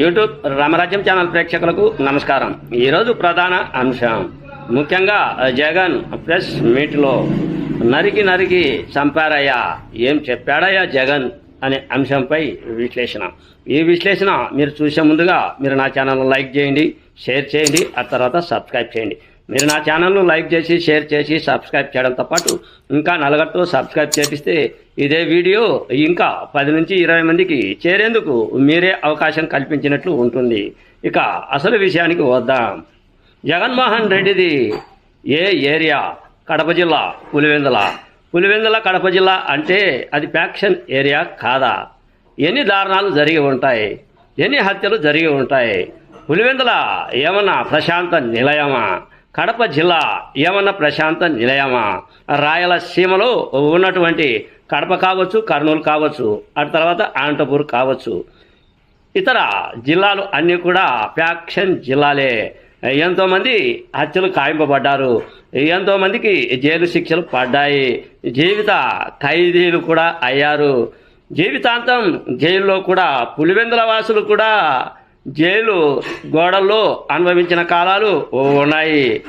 YouTube రామరాజ్యం channel ప్రేక్షకులకు నమస్కారం. ఈరోజు ప్రధాన అంశం. ముఖ్యంగా జగన్ ప్రెస్ మీట్లో నరికి నరికి చంపారయ్యా ఏం చెప్పాడయ్యా జగన్ అనే అంశంపై విశ్లేషణ. ఈ విశ్లేషణ మీరు చూసే ముందుగా మీరు నా ఛానల్ లైక్ చేయండి షేర్ చేయండి ఆ తర్వాత సబ్స్క్రైబ్ చేయండి. మీరు నా ఛానల్ను లైక్ చేసి షేర్ చేసి సబ్స్క్రైబ్ చేయడంతో పాటు ఇంకా నలగట్టు సబ్స్క్రైబ్ చేపిస్తే ఇదే వీడియో ఇంకా పది నుంచి ఇరవై మందికి చేరేందుకు మీరే అవకాశం కల్పించినట్లు ఉంటుంది. ఇక అసలు విషయానికి వద్దాం. జగన్మోహన్ రెడ్డిది ఏ ఏరియా? కడప జిల్లా పులివెందుల. పులివెందుల కడప జిల్లా అంటే అది ప్యాక్షన్ ఏరియా కాదా? ఎన్ని దారుణాలు జరిగి ఉంటాయి? ఎన్ని హత్యలు జరిగి ఉంటాయి? పులివెందుల ఏమన్నా ప్రశాంత నిలయమా? కడప జిల్లా ఏమన్నా ప్రశాంత నిలయమా. రాయలసీమలో ఉన్నటువంటి కడప కావచ్చు కర్నూలు కావచ్చు ఆ తర్వాత అనంతపూర్ కావచ్చు. ఇతర జిల్లాలు అన్నీ కూడా ప్యాక్షన్ జిల్లాలే. ఎంతోమంది హత్యలు ఖాయింపబడ్డారు ఎంతోమందికి జైలు శిక్షలు పడ్డాయి. జీవిత ఖైదీలు కూడా అయ్యారు. జీవితాంతం జైల్లో కూడా పులివెందుల వాసులు కూడా జైలు గోడల్లో అనుభవించిన కాలాలు ఉన్నాయి.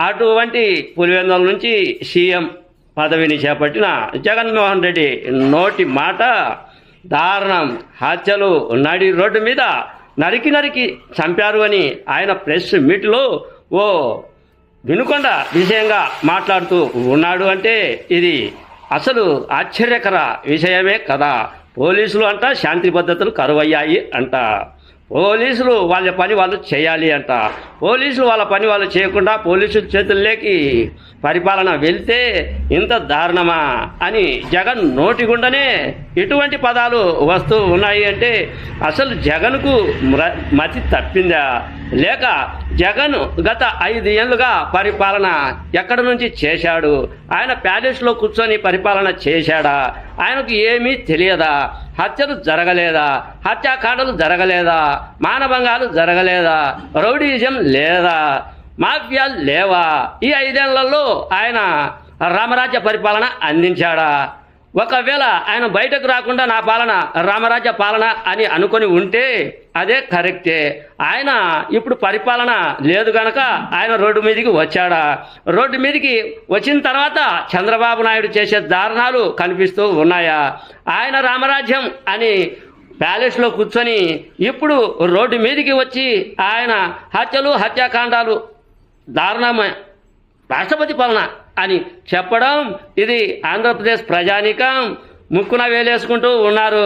అటువంటి పులివెందుల నుంచి సీఎం పదవిని చేపట్టిన జగన్మోహన్ రెడ్డి నోటి మాట దారుణం హత్యలు నడి రోడ్డు మీద నరికి నరికి చంపారు అని ఆయన ప్రెస్ మీట్లో ఓ వినుకొండ విషయంగా మాట్లాడుతూ ఉన్నాడు అంటే ఇది అసలు ఆశ్చర్యకర విషయమే కదా. పోలీసులు అంట శాంతి భద్రతలు కరువయ్యాయి అంట. పోలీసులు వాళ్ళ పని వాళ్ళు చేయాలి అంట. పోలీసులు వాళ్ళ పని వాళ్ళు చేయకుండా పోలీసుల చేతుల్లోకి పరిపాలన వెళ్తే ఇంత దారుణమా అని జగన్ నోటి గుండనే ఎటువంటి పదాలు వస్తూ ఉన్నాయి అంటే అసలు జగన్కు మతి తప్పిందా? లేక జగన్ గత ఐదు ఏళ్ళుగా పరిపాలన ఎక్కడి నుంచి చేశాడు? ఆయన ప్యాలెస్లో కూర్చొని పరిపాలన చేశాడా? ఆయనకు ఏమీ తెలియదా? హత్యలు జరగలేదా? హత్యాకాండలు జరగలేదా? మానభంగాలు జరగలేదా? రౌడీజం లేదా? మాఫియా లేవా? ఈ ఐదేళ్ళలో ఆయన రామరాజ్య పరిపాలన అందించాడా? ఒకవేళ ఆయన బయటకు రాకుండా నా పాలన రామరాజ్య పాలన అని అనుకొని ఉంటే అదే కరెక్టే. ఆయన ఇప్పుడు పరిపాలన లేదు గనక ఆయన రోడ్డు మీదకి వచ్చాడా? రోడ్డు మీదకి వచ్చిన తర్వాత చంద్రబాబు నాయుడు చేసే దారుణాలు కనిపిస్తూ ఉన్నాయా? ఆయన రామరాజ్యం అని ప్యాలెస్లో కూర్చొని ఇప్పుడు రోడ్డు మీదకి వచ్చి ఆయన హత్యలు హత్యాకాండాలు దారుణమే రాష్ట్రపతి పాలన అని చెప్పడం ఇది ఆంధ్రప్రదేశ్ ప్రజానికం. ముక్కున వేలేసుకుంటూ ఉన్నారు.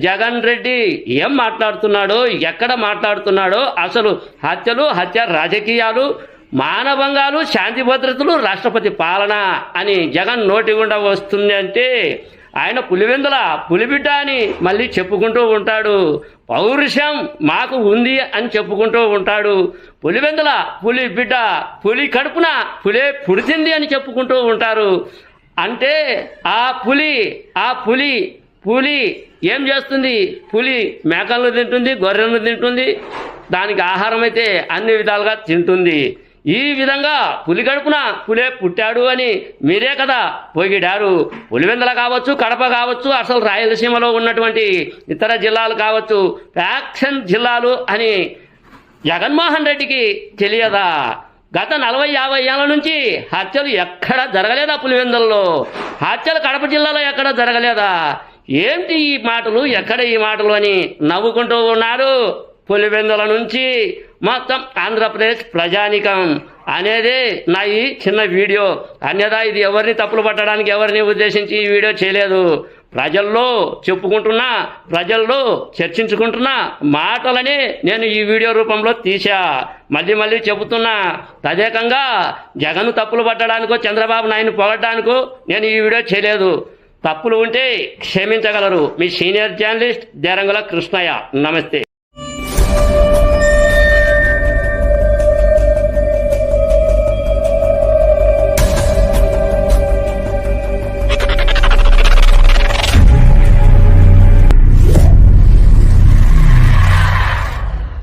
జగన్ రెడ్డి ఏం మాట్లాడుతున్నాడో ఎక్కడ మాట్లాడుతున్నాడో అసలు హత్యలు హత్య రాజకీయాలు మానభంగాలు శాంతి భద్రతలు రాష్ట్రపతి పాలన అని జగన్ నోటి గుండా వస్తుంది అంటే ఆయన పులివెందుల పులిబిడ్డ అని మళ్ళీ చెప్పుకుంటూ ఉంటాడు. పౌరుషం మాకు ఉంది అని చెప్పుకుంటూ ఉంటాడు. పులివెందుల పులి బిడ్డ పులి కడుపున పులే పుడిచింది అని చెప్పుకుంటూ ఉంటారు. అంటే ఆ పులి ఆ పులి పులి ఏం చేస్తుంది? పులి మేకలను తింటుంది గొర్రెలను తింటుంది. దానికి ఆహారం అయితే అన్ని విధాలుగా తింటుంది. ఈ విధంగా పులి గడుపున పులే పుట్టాడు అని మీరే కదా పొగిడారు. పులివెందల కావచ్చు కడప కావచ్చు అసలు రాయలసీమలో ఉన్నటువంటి ఇతర జిల్లాలు కావచ్చు ఫ్యాక్షన్ జిల్లాలు అని జగన్మోహన్ రెడ్డికి తెలియదా? గత నలభై యాభై ఏళ్ళ నుంచి హత్యలు ఎక్కడ జరగలేదా పులివెందల్లో? హత్యలు కడప జిల్లాలో ఎక్కడ జరగలేదా? ఏంటి ఈ మాటలు ఎక్కడ ఈ మాటలు అని నవ్వుకుంటూ ఉన్నారు పులివెందుల నుంచి? మొత్తం ఆంధ్రప్రదేశ్ ప్రజానికం అనేది నా ఈ చిన్న వీడియో. అన్యదా ఇది ఎవరిని తప్పులు పట్టడానికి ఎవరిని ఉద్దేశించి ఈ వీడియో చేయలేదు. ప్రజల్లో చెప్పుకుంటున్నా ప్రజల్లో చర్చించుకుంటున్నా మాటలని నేను ఈ వీడియో రూపంలో తీశా. మళ్ళీ మళ్ళీ చెబుతున్నా తదేకంగా జగన్ తప్పులు పట్టడానికో చంద్రబాబు నాయుడు పొగడ్డానికో నేను ఈ వీడియో చేయలేదు. తప్పులు ఉంటే క్షమించగలరు. మీ సీనియర్ జర్నలిస్ట్ దేరంగుల కృష్ణయ్య. నమస్తే.